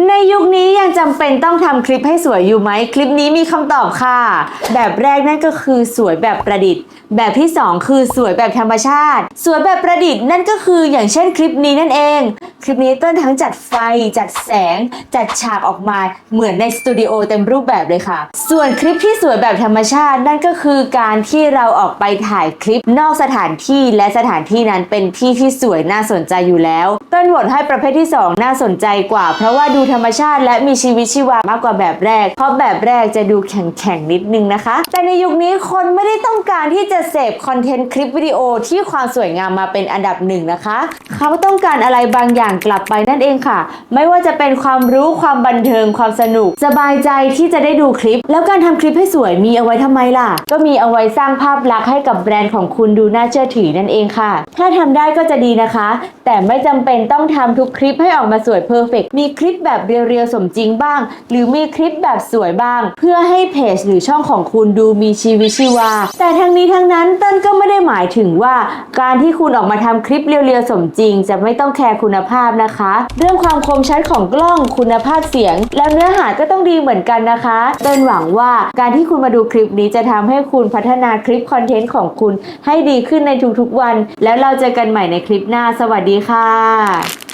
नहीं ยุคนี้ยังจำเป็นต้องทำคลิปให้สวยอยู่ไหม คลิปนี้มีคำตอบค่ะ แบบแรกนั่นก็คือสวยแบบประดิษฐ์ แบบที่สองคือสวยแบบธรรมชาติ สวยแบบประดิษฐ์นั่นก็คืออย่างเช่นคลิปนี้นั่นเอง คลิปนี้ต้นทั้งจัดไฟ จัดแสง จัดฉากออกมาเหมือนในสตูดิโอเต็มรูปแบบเลยค่ะ ส่วนคลิปที่สวยแบบธรรมชาตินั่นก็คือการที่เราออกไปถ่ายคลิปนอกสถานที่และสถานที่นั้นเป็นที่ที่สวยน่าสนใจอยู่แล้ว ต้นโหวตให้ประเภทที่ 2 น่าสนใจกว่า เพราะว่าดูธรรมชาติ และมีชีวิตชีวามากกว่าแบบแรก เพราะแบบแรกจะดูแข็งๆนิดนึงนะคะ แต่ในยุคนี้คนไม่ได้ต้องการที่จะเสพคอนเทนต์คลิปวิดีโอที่ความสวยงามมาเป็นอันดับหนึ่งนะคะ เขาต้องการอะไรบางอย่างกลับไปนั่นเองค่ะ ไม่ว่าจะเป็นความรู้ความบันเทิงความสนุก สบายใจที่จะได้ดูคลิป แล้วการทำคลิปให้สวยมีเอาไว้ทำไมล่ะ ก็มีเอาไว้สร้างภาพลักษณ์ให้กับแบรนด์ของคุณดูน่าเชื่อถือนั่นเองค่ะ ถ้าทำได้ก็จะดีนะคะ แต่ไม่จำเป็นต้องทำทุกคลิปให้ออกมาสวยเพอร์เฟกมีคลิปแบบเรียวๆสมจริงบ้าง หรือมีคลิปแบบสวยบ้าง เพื่อให้เพจหรือช่องของคุณดูมีชีวิตชีวา แต่ทั้งนี้ทั้งนั้นเต้นก็ไม่ได้หมายถึงว่า การที่คุณออกมาทำคลิปเรียวๆสมจริง จะไม่ต้องแคร์คุณภาพนะคะ เรื่องความคมชัดของกล้องคุณภาพเสียง แล้วเนื้อหาก็ต้องดีเหมือนกันนะคะเต้นหวังว่าการที่คุณมาดูคลิปนี้จะทำให้คุณพัฒนาคลิปคอนเทนต์ของคุณให้ดีขึ้นในทุกๆวัน แล้วเราเจอกันใหม่ในคลิปหน้า สวัสดีค่ะ